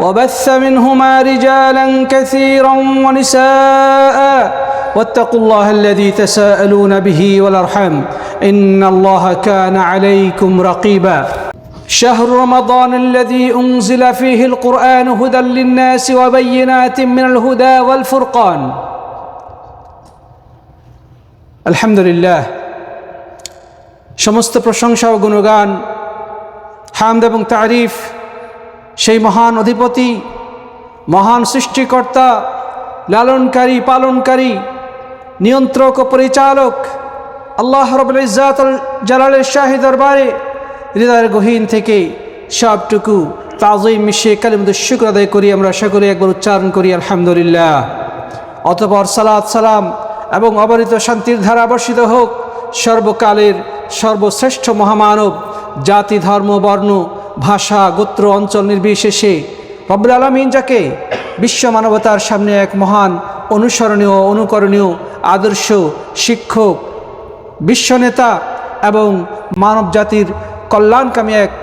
وبث منهما رجالا كثيرا ونساء واتقوا الله الذي تساءلون به والارحام ان الله كان عليكم رقيبا شهر رمضان الذي انزل فيه القران هدى للناس وبينات من الهدى والفرقان الحمد لله সমস্ত প্রশংসা ও গুণগান হামদ এবং তারিফ সেই মহান অধিপতি, মহান সৃষ্টিকর্তা, লালনকারী, পালনকারী, নিয়ন্ত্রক ও পরিচালক, আল্লাহ রবুল ইজাত জালালের শাহী দরবারে হৃদয়ের গহীন থেকে সবটুকু তাজই মিশিয়ে কালিমদ শুক্র আদায় করি, আমরা সকলে একবার উচ্চারণ করি, আলহামদুলিল্লাহ। অতপর সালাত সালাম এবং অবরিত শান্তির ধারা বর্ষিত হোক, সর্বকালের সর্বশ্রেষ্ঠ মহামানব, জাতি, ধর্ম, বর্ণ ভাষা, গোত্র, অঞ্চল নির্বিশেষে রব্বুল আলমিন যাকে বিশ্ব মানবতার সামনে এক মহান অনুসরণীয়, অনুকরণীয়, আদর্শ, শিক্ষক, বিশ্বনেতা এবং মানব জাতির কল্যাণকামী এক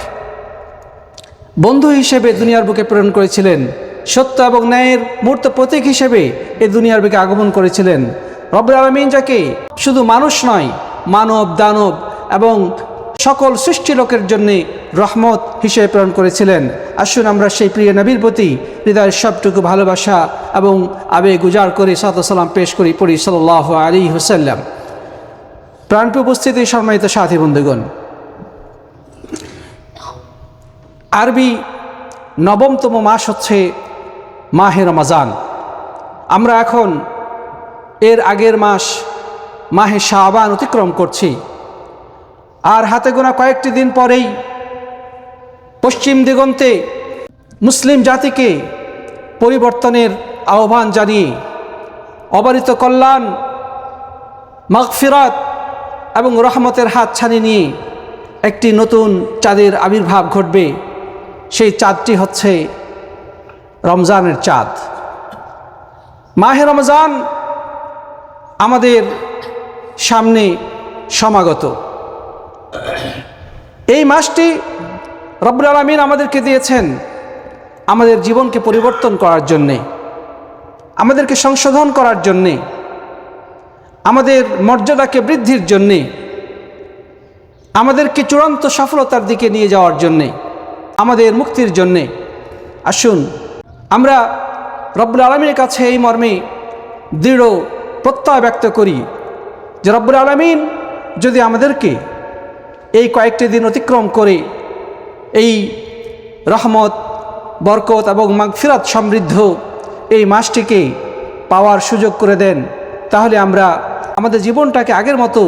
বন্ধু হিসেবে দুনিয়ার বুকে প্রেরণ করেছিলেন। সত্য এবং ন্যায়ের মূর্ত প্রতীক হিসেবে এই দুনিয়ার বুকে আগমন করেছিলেন। রব্বুল আলমিন যাকে শুধু মানুষ নয়, মানব, দানব এবং সকল সৃষ্টি লোকের জন্য রহমত হিসেবে প্রেরণ করেছিলেন। আসুন আমরা সেই প্রিয় নবীর প্রতি হৃদয়ের সবটুকু ভালোবাসা এবং আবেগ গুজার করে সালাম পেশ করি, পড়ি সাল্লাহ আলী হুসাল্লাম প্রাণপ্রিয় উপস্থিতি, সম্মানিত সাথী বন্ধুগণ, আরবি নবমতম মাস হচ্ছে মাহে রমাজান। আমরা এখন এর আগের মাস, মাহে শাহবান অতিক্রম করছি। আর হাতে গোনা কয়েকটি দিন পরেই পশ্চিম দিগন্তে মুসলিম জাতিকে পরিবর্তনের আহ্বান জানিয়ে অবারিত কল্যাণ, মাগফিরাত এবং রহমতের হাত ছানি নিয়ে একটি নতুন চাঁদের আবির্ভাব ঘটবে। সেই চাঁদটি হচ্ছে রমজানের চাঁদ। মাহে রমজান আমাদের সামনে সমাগত। এই মাসটি রব্বুল আলমিন আমাদেরকে দিয়েছেন আমাদের জীবনকে পরিবর্তন করার জন্যে, আমাদেরকে সংশোধন করার জন্যে, আমাদের মর্যাদাকে বৃদ্ধির জন্যে, আমাদেরকে চূড়ান্ত সফলতার দিকে নিয়ে যাওয়ার জন্যে, আমাদের মুক্তির জন্যে। আসুন, আমরা রব্বুল আলমীর কাছে এই মর্মে দৃঢ় প্রত্যয় ব্যক্ত করি যে রব্বুল আলমিন যদি আমাদেরকে এই কয়েকটি দিন অতিক্রম করে এই রহমত, বরকত এবং মাগফিরাত সমৃদ্ধ এই মাসটিকে পাওয়ার সুযোগ করে দেন। তাহলে আমরা আমাদের জীবনটাকে আগের মতো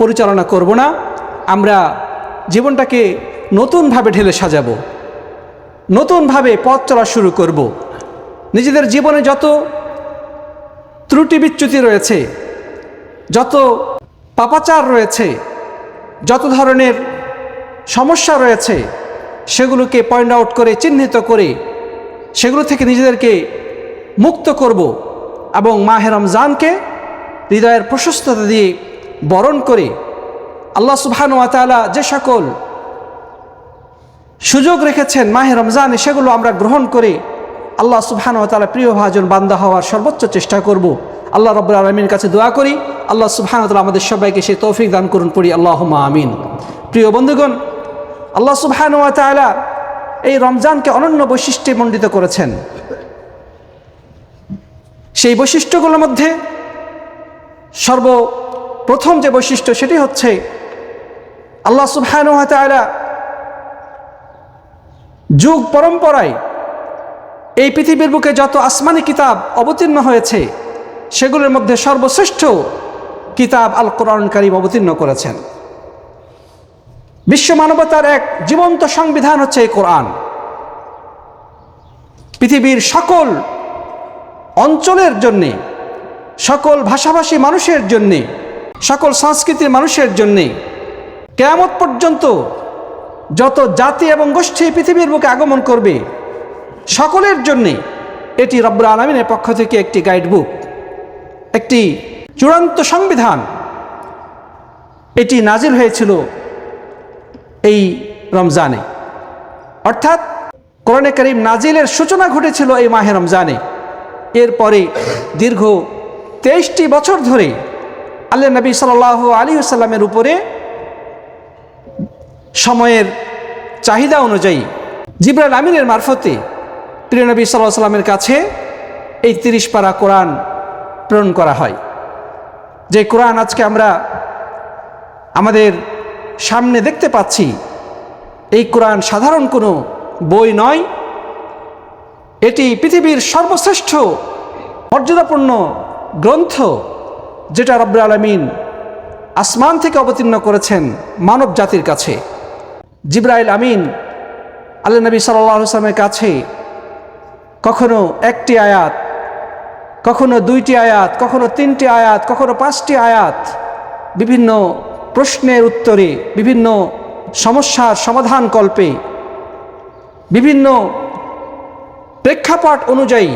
পরিচালনা করব না। আমরা জীবনটাকে নতুনভাবে ঢেলে সাজাবো। নতুনভাবে পথ চলা শুরু করব। নিজেদের জীবনে যত ত্রুটি বিচ্যুতি রয়েছে, যত পাপাচার রয়েছে যত ধরনের সমস্যা রয়েছে, সেগুলোকে পয়েন্ট আউট করে, চিহ্নিত করে, সেগুলো থেকে নিজেদেরকে মুক্ত করব এবং মাহে রমজানকে হৃদয়ের প্রশস্ততা দিয়ে বরণ করে আল্লাহ সুবহানুয়াতালা যে সকল সুযোগ রেখেছেন মাহে রমজানে, সেগুলো আমরা গ্রহণ করে আল্লাহ সুবহানুয়াতালা প্রিয় ভাজন বান্দা হওয়ার সর্বোচ্চ চেষ্টা করব। আল্লাহ রব্বুল আলমীর কাছে দোয়া করি। আল্লাহ সুবহানুতালা আমাদের সবাইকে সেই তৌফিক দান করুন, পড়ি আল্লাহ আমিন। প্রিয় বন্ধুগণ, আল্লাহ সুবহানুয়াতালা এই রমজানকে অনন্য বৈশিষ্ট্যে মণ্ডিত করেছেন। সেই বৈশিষ্ট্যগুলোর মধ্যে সর্বপ্রথম যে বৈশিষ্ট্য সেটি হচ্ছে আল্লাহ সুবহানাহু ওয়া যুগ পরম্পরায় এই পৃথিবীর বুকে যত আসমানি কিতাব অবতীর্ণ হয়েছে, সেগুলোর মধ্যে সর্বশ্রেষ্ঠ কিতাব আল কোরআন কারিম অবতীর্ণ করেছেন। বিশ্ব মানবতার এক জীবন্ত সংবিধান হচ্ছে এই কোরআন। পৃথিবীর সকল অঞ্চলের জন্যে, সকল ভাষাভাষী মানুষের জন্যে, সকল সংস্কৃতির মানুষের জন্যে কেয়ামত পর্যন্ত যত জাতি এবং গোষ্ঠী পৃথিবীর বুকে আগমন করবে, সকলের জন্যে এটি রব্বুল আলমিনের পক্ষ থেকে একটি গাইড বুক একটি চূড়ান্ত সংবিধান। এটি নাজিল হয়েছিল এই রমজানে। অর্থাৎ কোরআনে করিম নাজিলের সূচনা ঘটেছিল এই মাহে রমজানে। এরপরে দীর্ঘ তেইশটি বছর ধরে আল্লাহ নবী সাল আলী সাল্লামের উপরে সময়ের চাহিদা অনুযায়ী জিব্রাইল আমিনের মারফতে প্রিয় নবী সাল্লাহ সাল্লামের কাছে এই তিরিশ পারা কোরআন প্রেরণ করা হয়। যে কোরআন আজকে আমরা আমাদের সামনে দেখতে পাচ্ছি, এই কোরআন সাধারণ কোনো বই নয়। এটি পৃথিবীর সর্বশ্রেষ্ঠ মর্যাদাপূর্ণ গ্রন্থ যেটা রব্বুল আলমিন আসমান থেকে অবতীর্ণ করেছেন মানব জাতির কাছে। জিব্রাইল আমিন আল্লাহ নবী সাল্লামের কাছে কখনো একটি আয়াত কখনো দুইটি আয়াত, কখনো তিনটি আয়াত, কখনো পাঁচটি আয়াত, বিভিন্ন প্রশ্নের উত্তরে, বিভিন্ন সমস্যার সমাধান কল্পে, বিভিন্ন প্রেক্ষাপট অনুযায়ী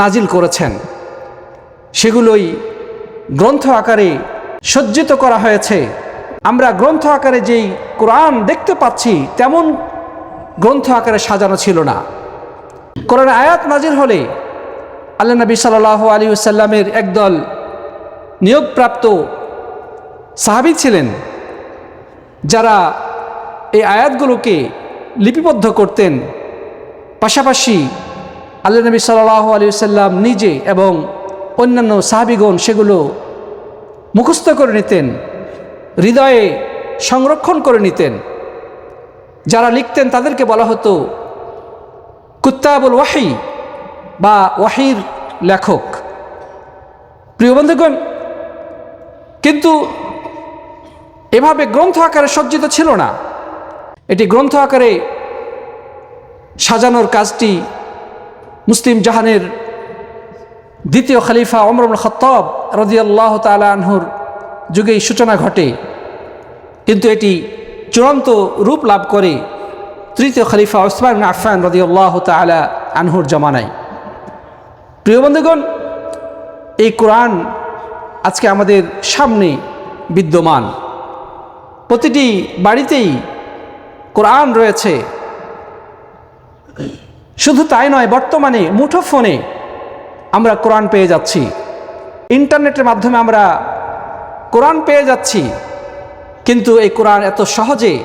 নাজিল করেছেন। সেগুলোই গ্রন্থ আকারে সজ্জিত করা হয়েছে। আমরা গ্রন্থ আকারে যেই কোরআন দেখতে পাচ্ছি, তেমন গ্রন্থ আকারে সাজানো ছিল না। কোরআন আয়াত নাজির হলে আল্লাহ নবী সাল আলী সাল্লামের একদল নিয়োগপ্রাপ্ত সাহাবি ছিলেন, যারা এই আয়াতগুলোকে লিপিবদ্ধ করতেন। পাশাপাশি আল্লাহ নবী সাল্লাহ আলী সাল্লাম নিজে এবং অন্যান্য সাহাবিগণ সেগুলো মুখস্থ করে নিতেন, হৃদয়ে সংরক্ষণ করে নিতেন। যারা লিখতেন তাদেরকে বলা হতো কুত্তাবুল ওয়াহি। বা ওয়াহির লেখক। প্রিয় বন্ধুগণ, কিন্তু এভাবে গ্রন্থ আকারে সজ্জিত ছিল না। এটি গ্রন্থ আকারে সাজানোর কাজটি মুসলিম জাহানের দ্বিতীয় খালিফা অমরুল খত্তব রদিয়াল্লাহ তালা আনহুর যুগেই সূচনা ঘটে। কিন্তু এটি চূড়ান্ত রূপ লাভ করে তৃতীয় খলিফা ওসমান আফান রদিয়াল্লাহ তালা আনহুর জমানায়। প্রিয় বন্ধুগণ, এই কোরআন আজকে আমাদের সামনে বিদ্যমান। প্রতিটি বাড়িতেই কোরআন রয়েছে। শুধু তাই নয়, বর্তমানে মুঠো ফোনে আমরা কোরআন পেয়ে যাচ্ছি। ইন্টারনেটের মাধ্যমে আমরা কোরআন পেয়ে যাচ্ছি। কিন্তু এই কোরআন এত সহজে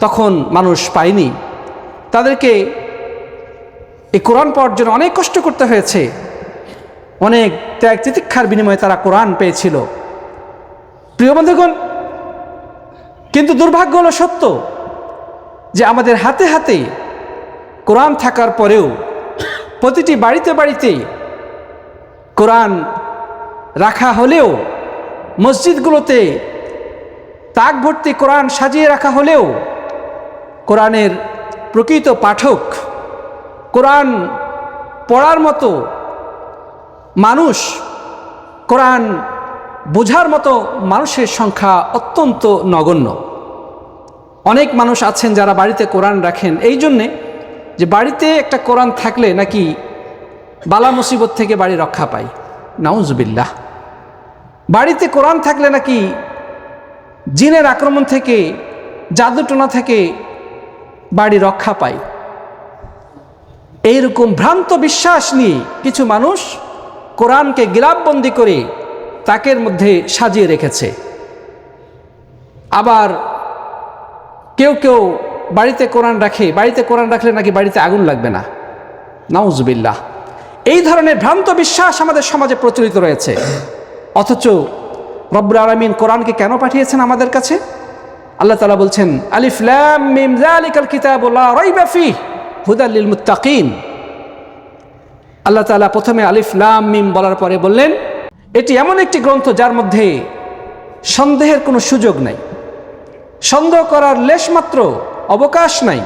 তখন মানুষ পায়নি। তাদেরকে এই কোরআন পাওয়ার জন্য অনেক কষ্ট করতে হয়েছে। অনেক ত্যাগ তিতিক্ষার বিনিময়ে তারা কোরআন পেয়েছিল। প্রিয় বন্ধুগণ, কিন্তু দুর্ভাগ্য হলো সত্য যে আমাদের হাতে হাতে কোরআন থাকার পরেও প্রতিটি বাড়িতে বাড়িতে কোরআন রাখা হলেও, মসজিদগুলোতে তাক ভর্তি কোরআন সাজিয়ে রাখা হলেও কোরআনের প্রকৃত পাঠক কোরআন পড়ার মতো মানুষ, কোরআন বোঝার মতো মানুষের সংখ্যা অত্যন্ত নগণ্য। অনেক মানুষ আছেন যারা বাড়িতে কোরআন রাখেন। এই জন্যে যে বাড়িতে একটা কোরআন থাকলে নাকি বালা মুসিবত থেকে বাড়ি রক্ষা পায়। নাউজবিল্লাহ। বাড়িতে কোরআন থাকলে নাকি জিনের আক্রমণ থেকে, জাদুটোনা থেকে বাড়ি রক্ষা পায়। এইরকম ভ্রান্ত বিশ্বাস নিয়ে কিছু মানুষ কোরআনকে গিলাপবন্দি করে তাকের মধ্যে সাজিয়ে রেখেছে। আবার কেউ কেউ বাড়িতে কোরআন রাখে, বাড়িতে কোরআন রাখলে নাকি বাড়িতে আগুন লাগবে না। নাউজবিল্লাহ। এই ধরনের ভ্রান্ত বিশ্বাস আমাদের সমাজে প্রচলিত রয়েছে। অথচ রব্বুল আলমিন কোরআনকে কেন পাঠিয়েছেন আমাদের কাছে? আল্লাহ তালা বলছেন, আলিফ ল্যাম মিম যালিকাল কিতাবুল্লাহ রাইবা ফিহ। হুদাল লিল মুত্তাকিন। আল্লাহ তালা প্রথমে আলিফ লাম মিম বলার পরে বললেন, এটি এমন একটি গ্রন্থ যার মধ্যে সন্দেহের কোনো সুযোগ নাই, সন্দেহ করার লেশমাত্র অবকাশ নাই,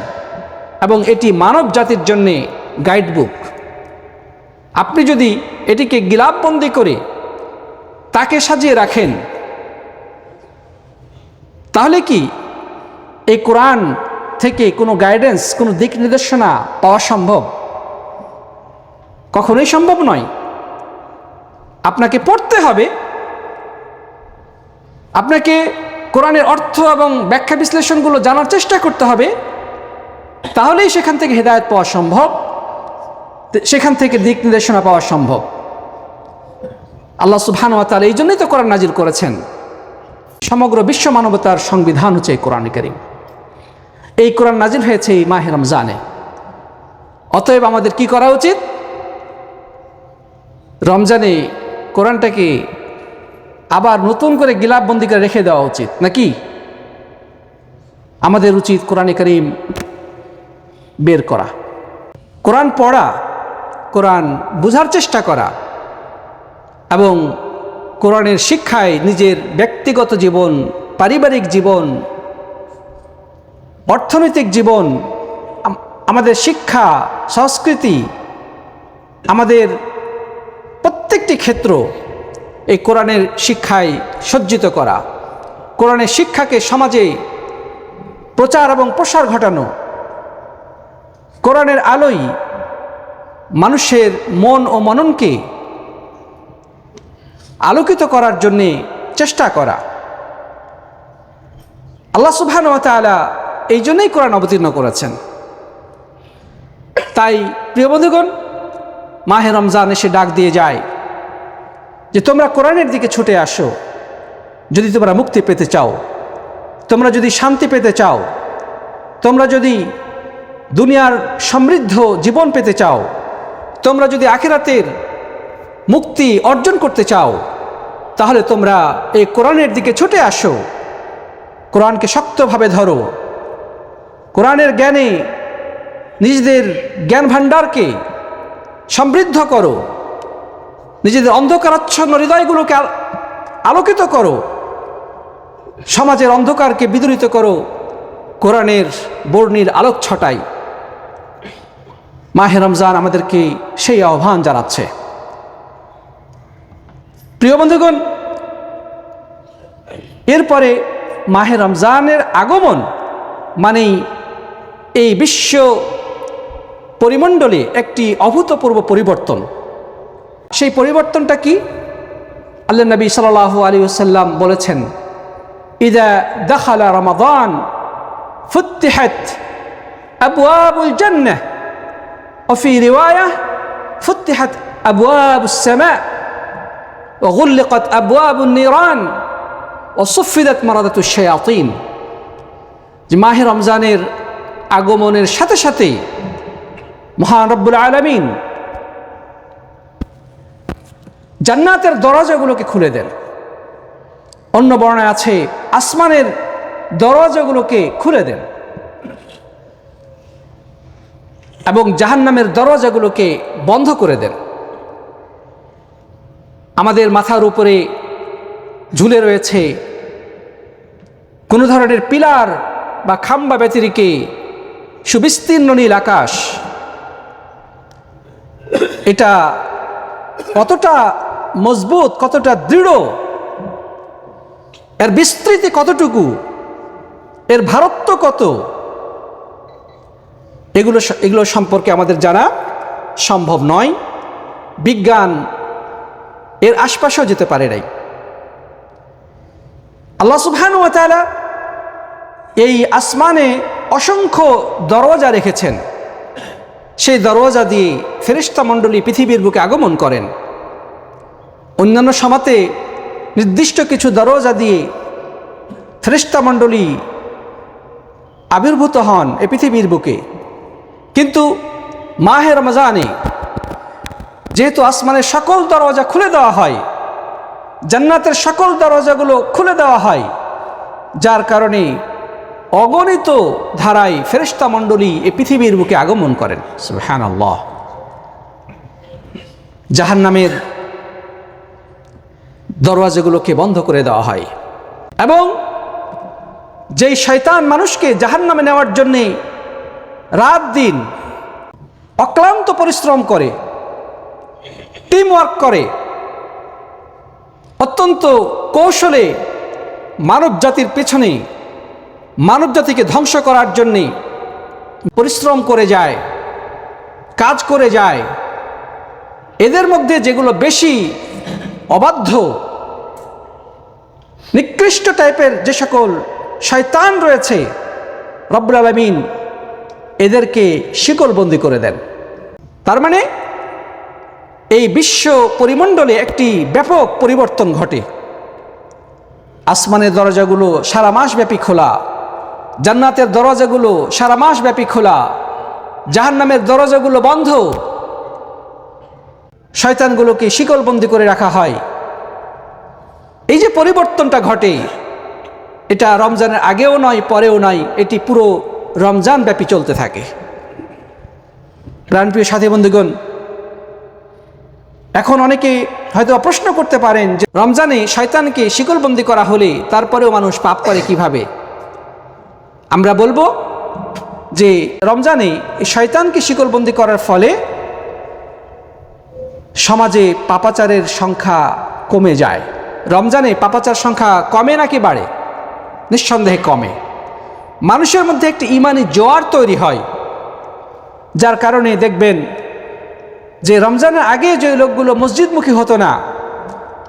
এবং এটি মানব জাতির জন্যে গাইড বুক আপনি যদি এটিকে গিলাপবন্দি করে তাকে সাজিয়ে রাখেন, তাহলে কি এই কোরআন থেকে কোনো গাইডেন্স কোনো দিক নির্দেশনা পাওয়া সম্ভব? কখনোই সম্ভব নয়। আপনাকে পড়তে হবে। আপনাকে কোরআনের অর্থ এবং ব্যাখ্যা বিশ্লেষণগুলো জানার চেষ্টা করতে হবে। তাহলেই সেখান থেকে হেদায়ত পাওয়া সম্ভব। সেখান থেকে দিক নির্দেশনা পাওয়া সম্ভব। আল্লাহ সুবহান তাল এই জন্যই তো কোরআন নাজিল করেছেন। সমগ্র বিশ্ব মানবতার সংবিধান হচ্ছে কোরআন করিম। এই কোরআন নাজিল হয়েছে এই মাহে রমজানে। অতএব আমাদের কি করা উচিত? রমজানে কোরআনটাকে আবার নতুন করে গিলাপবন্দি করে রেখে দেওয়া উচিত, নাকি? আমাদের উচিত কোরআনে করিম বের করা। কোরআন পড়া, কোরআন বুঝার চেষ্টা করা এবং কোরআনের শিক্ষায় নিজের ব্যক্তিগত জীবন, পারিবারিক জীবন অর্থনৈতিক জীবন আমাদের শিক্ষা, সংস্কৃতি, আমাদের প্রত্যেকটি ক্ষেত্র এই কোরআনের শিক্ষায় সজ্জিত করা। কোরআনের শিক্ষাকে সমাজে প্রচার এবং প্রসার ঘটানো। কোরআনের আলোই মানুষের মন ও মননকে আলোকিত করার জন্যে চেষ্টা করা। আল্লাহ সুবহান এই জন্যই কোরআন অবতীর্ণ করেছেন। তাই প্রিয় বন্ধুগণ, মাহে রমজান এসে ডাক দিয়ে যায় যে তোমরা কোরআনের দিকে ছুটে আসো। যদি তোমরা মুক্তি পেতে চাও, তোমরা যদি শান্তি পেতে চাও, তোমরা যদি দুনিয়ার সমৃদ্ধ জীবন পেতে চাও, তোমরা যদি আখিরাতের মুক্তি অর্জন করতে চাও, তাহলে তোমরা এই কোরআনের দিকে ছুটে আসো। কোরআনকে শক্তভাবে ধরো। কোরআনের জ্ঞানে নিজেদের জ্ঞান ভাণ্ডারকে সমৃদ্ধ করো। নিজেদের অন্ধকারাচ্ছন্ন হৃদয়গুলোকে আলোকিত করো। সমাজের অন্ধকারকে বিদরিত করো কোরআনের বর্ণির আলোক ছটাই মাহে রমজান আমাদেরকে সেই আহ্বান জানাচ্ছে। প্রিয় বন্ধুগণ, এরপরে মাহে রমজানের আগমন মানেই এই বিশ্ব পরিমণ্ডলে একটি অভূতপূর্ব পরিবর্তন সেই পরিবর্তনটা কি আল্লাহ নবী সাল আলী সাল্লাম বলেছেন ইদা দখালা রমাদান ফুত্তিহাত আবওয়াবুল জান্নাহ وفي رواية فتحت أبواب السماء وغلقت أبواب النيران وصفدت مرضة الشياطين যে মাহে রমজানের আগমনের সাথে সাথে মহান রব্বুল আলমিন জান্নাতের দরজাগুলোকে খুলে দেন। অন্য বর্ণায় আছে, আসমানের দরজাগুলোকে খুলে দেন এবং জাহান্নামের দরজাগুলোকে বন্ধ করে দেন। আমাদের মাথার উপরে ঝুলে রয়েছে কোনো ধরনের পিলার বা খাম্বা ব্যতিরিকে সুবিস্তীর্ণ নীল আকাশ। এটা কতটা মজবুত, কতটা দৃঢ়, এর বিস্তৃতি কতটুকু, এর ভারত্ব কত, এগুলো এগুলো সম্পর্কে আমাদের জানা সম্ভব নয়। বিজ্ঞান এর আশপাশেও যেতে পারে নাই। আল্লাহ সুবহানু তাআলা এই আসমানে অসংখ্য দরওয়াজা রেখেছেন। সেই দরওয়াজা দিয়ে ফেরিস্তা মণ্ডলী পৃথিবীর বুকে আগমন করেন। অন্যান্য সমাতে নির্দিষ্ট কিছু দরওয়াজা দিয়ে ফেরিস্তা মণ্ডলী আবির্ভূত হন এ পৃথিবীর বুকে। কিন্তু মাহে রমজানে যেহেতু আসমানের সকল দরওয়াজা খুলে দেওয়া হয়, জান্নাতের সকল দরওয়াজাগুলো খুলে দেওয়া হয়, যার কারণে অগণিত ধারায় ফেরিস্তা মণ্ডলী এ পৃথিবীর বুকে আগমন করেন। হ্যান আল্লাহ জাহান নামের দরওয়াজাগুলোকে বন্ধ করে দেওয়া হয়। এবং যেই শয়তান মানুষকে জাহান নামে নেওয়ার জন্যে রাত দিন অক্লান্ত পরিশ্রম করে টিম ওয়ার্ক করে, অত্যন্ত কৌশলে মানব জাতির পেছনে মানব জাতিকে ধ্বংস করার জন্যে পরিশ্রম করে যায়, কাজ করে যায়। এদের মধ্যে যেগুলো বেশি অবাধ্য, নিকৃষ্ট টাইপের যে সকল শয়তান রয়েছে, রব্বুল আলমিন এদেরকে শিকলবন্দি করে দেন। তার মানে এই বিশ্ব পরিমণ্ডলে একটি ব্যাপক পরিবর্তন ঘটে। আসমানের দরজাগুলো সারা মাস ব্যাপী খোলা। জান্নাতের দরজাগুলো সারা মাস ব্যাপী খোলা। জাহান্নামের দরজাগুলো বন্ধ। শয়তানগুলোকে শিকলবন্দি করে রাখা হয়। এই যে পরিবর্তনটা ঘটে, এটা রমজানের আগেও নয়, পরেও নয়, এটি পুরো রমজান ব্যাপী চলতে থাকে। প্রাণপ্রিয় সাথী বন্ধুগণ, এখন অনেকে হয়তো প্রশ্ন করতে পারেন যে, রমজানে শয়তানকে শিকলবন্দি করা হলে তারপরেও মানুষ পাপ করে কীভাবে? আমরা বলব যে রমজানে শয়তানকে শিকলবন্দি করার ফলে সমাজে পাপাচারের সংখ্যা কমে যায়। রমজানে পাপাচার সংখ্যা কমে নাকি বাড়ে? নিঃসন্দেহে কমে। মানুষের মধ্যে একটি ইমানি জোয়ার তৈরি হয়, যার কারণে দেখবেন যে রমজানের আগে যে লোকগুলো মসজিদমুখী হতো না,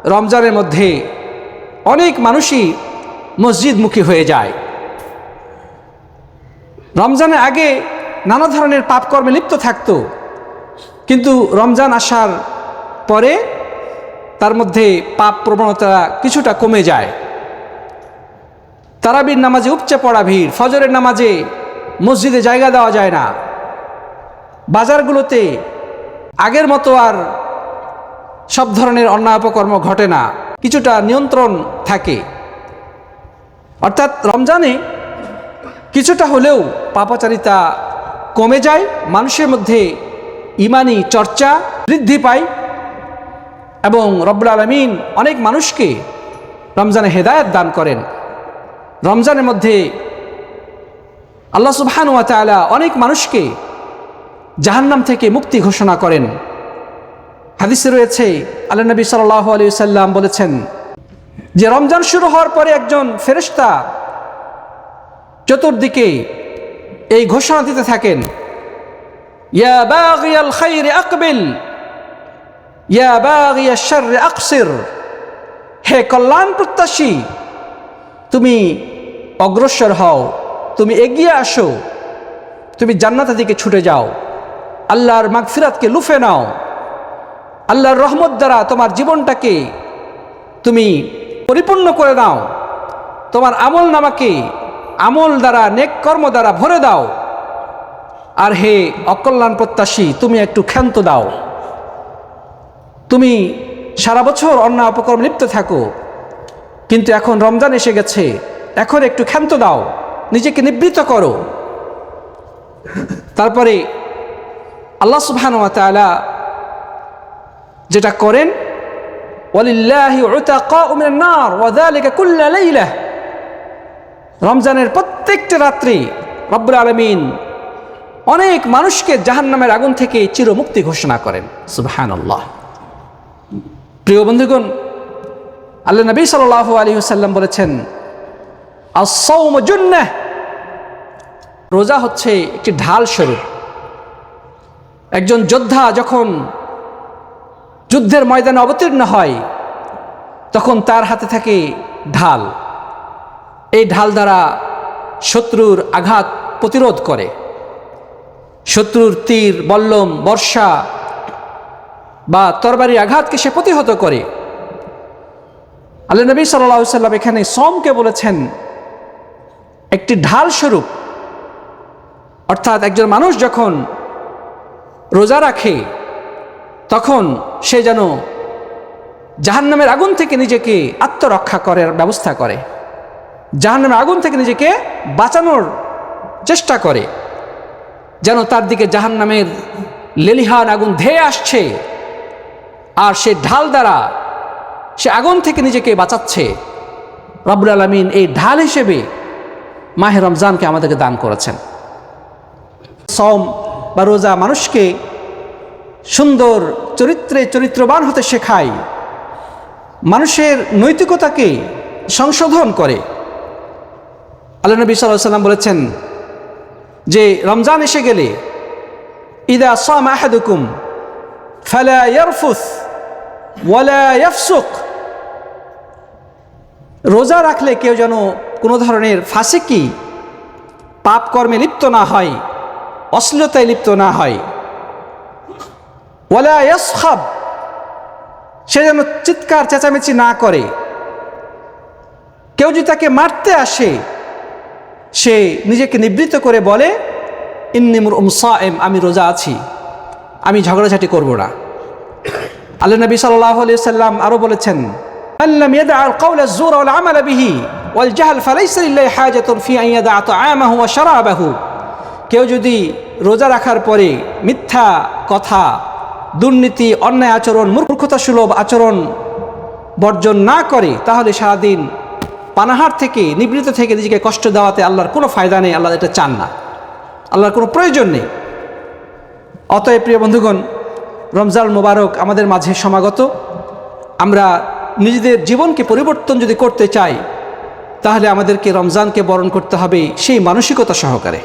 রমজানের মধ্যে অনেক মানুষই মসজিদমুখী হয়ে যায়। রমজানের আগে নানা ধরনের পাপকর্মে লিপ্ত থাকতো। কিন্তু রমজান আসার পরে তার মধ্যে পাপ প্রবণতা কিছুটা কমে যায়। তারাবির নামাজে উপচে পড়া ভিড়, ফজরের নামাজে মসজিদে জায়গা দেওয়া যায় না। বাজারগুলোতে আগের মতো আর সব ধরনের অন্যায় অপকর্ম ঘটে না, কিছুটা নিয়ন্ত্রণ থাকে। অর্থাৎ রমজানে কিছুটা হলেও পাপাচারিতা কমে যায়, মানুষের মধ্যে ইমানি চর্চা বৃদ্ধি পায় এবং রব্বুল আলমিন অনেক মানুষকে রমজানে হেদায়ত দান করেন। রমজানের মধ্যে আল্লাহ সুবহান ওয়া তাআলা অনেক মানুষকে জাহান্নাম থেকে মুক্তি ঘোষণা করেন। হাদিসে রয়েছে, আল্লাহ নবী সাল্লাহ আলী সাল্লাম বলেছেন যে রমজান শুরু হওয়ার পরে একজন ফেরেশতা চতুর্দিকে এই ঘোষণা দিতে থাকেন, ইয়া ইয়া হে কল্যাণ প্রত্যাশী, তুমি অগ্রসর হও, তুমি এগিয়ে আসো, তুমি জান্নাতের দিকে ছুটে যাও, আল্লাহর মাগফিরাতকে লুফে নাও, আল্লাহর রহমত দ্বারা তোমার জীবনটাকে তুমি পরিপূর্ণ করে দাও তোমার আমল নামাকে আমল দ্বারা, নেক কর্ম দ্বারা ভরে দাও। আর হে অকল্যাণ প্রত্যাশী, তুমি একটু ক্ষান্ত দাও। তুমি সারা বছর অন্য অপকর্ম লিপ্ত থাকো। কিন্তু এখন রমজান এসে গেছে। এখন একটু ক্ষান্ত দাও। নিজেকে নিবৃত্ত করো। তারপরে আল্লাহ তাআলা যেটা করেন, ওয়ালিল্লাহি উতাকাউ মিনান নার, ওয়া যালিকা কুল্লা লাইলা। রমজানের প্রত্যেকটা রাত্রি রব্বুল আলমিন অনেক মানুষকে জাহান্নামের আগুন থেকে চিরমুক্তি ঘোষণা করেন। সুবহানাল্লাহ। প্রিয় বন্ধুগণ, আল্লাহ নবী সাল্লাল্লাহু আলাইহি ওয়াসাল্লাম বলেছেন রোজা হচ্ছে একটি ঢাল স্বরূপ। একজন যোদ্ধা যখন যুদ্ধের ময়দানে অবতীর্ণ হয়, তখন তার হাতে থাকে ঢাল। এই ঢাল দ্বারা শত্রুর আঘাত প্রতিরোধ করে। শত্রুর তীর, বল্লম, বর্ষা বা তরবারির আঘাতকে সে প্রতিহত করে। আল্লাহ নবী সাল্লা সাল্লাম এখানে সমকে বলেছেন, একটি ঢাল স্বরূপ। অর্থাৎ একজন মানুষ যখন রোজা রাখে, তখন সে যেন জাহান্নামের আগুন থেকে নিজেকে আত্মরক্ষা করার ব্যবস্থা করে। জাহান্নামের আগুন থেকে নিজেকে বাঁচানোর চেষ্টা করে, যেন তার দিকে জাহান্নামের লেলিহান আগুন ধেয়ে আসছে আর সে ঢাল দ্বারা সে আগুন থেকে নিজেকে বাঁচাচ্ছে। রব্বুল আলমিন এই ঢাল হিসেবে মাহে রমজানকে আমাদেরকে দান করেছেন। সম বা রোজা মানুষকে সুন্দর চরিত্রে চরিত্রবান হতে শেখায়, মানুষের নৈতিকতাকে সংশোধন করে। আল্লাহ নবী সাল্লাহ সাল্লাম বলেছেন যে রমজান এসে গেলে, ইদা সাম আহাদুকুম, ফালা রোজা রাখলে কেউ যেন কোনো ধরনের ফাঁসিকি পাপ কর্মে লিপ্ত না হয়, অশ্লীলতায় লিপ্ত না হয়। ওয়ালা ইয়াসখাব, সে যেন চিৎকার চেঁচামেচি না করে। কেউ যদি তাকে মারতে আসে সে নিজেকে নিবৃত্ত করে বলে ইন্নিমুর এম আমি রোজা আছি, আমি ঝগড়াঝাটি করব না। আল্লাহ নবী সাল্লাহ আলি সাল্লাম আরও বলেছেন আল্লাহ আর জোর জাহাল কেউ যদি রোজা রাখার পরে মিথ্যা কথা, দুর্নীতি, অন্যায় আচরণ, মূর্খতা সুলভ আচরণ বর্জন না করে, তাহলে সারাদিন পানাহার থেকে, নিবৃত থেকে নিজেকে কষ্ট দেওয়াতে আল্লাহর কোনো ফায়দা নেই, আল্লাহ এটা চান না। আল্লাহর কোনো প্রয়োজন নেই। অতএব প্রিয় বন্ধুগণ রমজান মোবারক আমাদের মাঝে সমাগত। আমরা নিজেদের জীবনকে পরিবর্তন যদি করতে চাই, তাহলে আমাদেরকে রমজানকে বরণ করতে হবে সেই মানসিকতা সহকারে।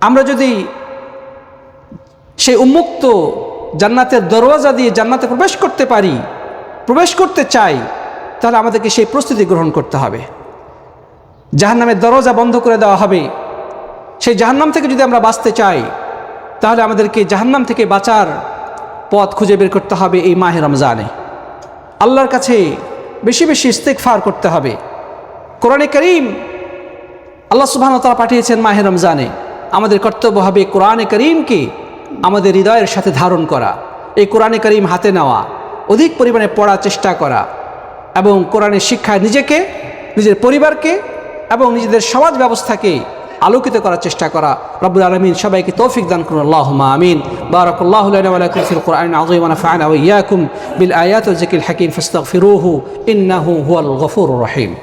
আমরা যদি সেই উন্মুক্ত জান্নাতের দরওয়াজা দিয়ে জান্নাতে প্রবেশ করতে পারি, প্রবেশ করতে চাই তাহলে আমাদেরকে সেই প্রস্তুতি গ্রহণ করতে হবে। জাহান্নামের দরজা বন্ধ করে দেওয়া হবে। সেই জাহান্নাম থেকে যদি আমরা বাঁচতে চাই, তাহলে আমাদেরকে জাহান্নাম থেকে বাঁচার পথ খুঁজে বের করতে হবে এই মাহে রমজানে। আল্লাহর কাছে বেশি বেশি ইস্তেকফার করতে হবে। কোরআনে করিম আল্লাহ সুবহান তারা পাঠিয়েছেন মাহে রমজানে। আমাদের কর্তব্য হবে কোরআনে করিমকে আমাদের হৃদয়ের সাথে ধারণ করা। এই কোরআনে করিম হাতে নেওয়া, অধিক পরিমাণে পড়ার চেষ্টা করা। এবং কোরআনের শিক্ষায় নিজেকে, নিজের পরিবারকে এবং নিজেদের সমাজ ব্যবস্থাকে আলোকিত করার চেষ্টা করা। রব্বুল আলমিন সবাইকে তৌফিক দান করুন। আল্লাহ আমিন। বারাকুল্লাহ ফিল কুরআন ওয়া ইয়্যাকুম বিল আয়াতি হাকীম ফাস্তাগফিরুহু ইন্নাহু হুয়াল গফুর রহিম।